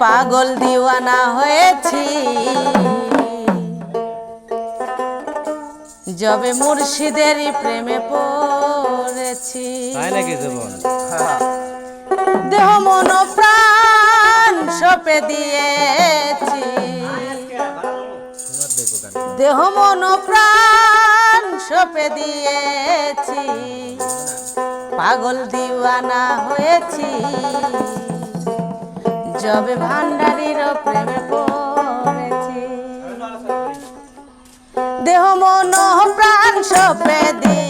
পাগল দিওয়ানা হয়েছি। যবে মুর্শিদেরই প্রেমে পড়েছি। দেহ মন প্রাণ সপে দিয়েছি। দেহ মন প্রাণ সপে দিয়েছি। পাগল দিওয়ানা হয়েছি। যবে ভান্ডারির প্রেমে দেহ মন প্রাণ সপে দিয়ে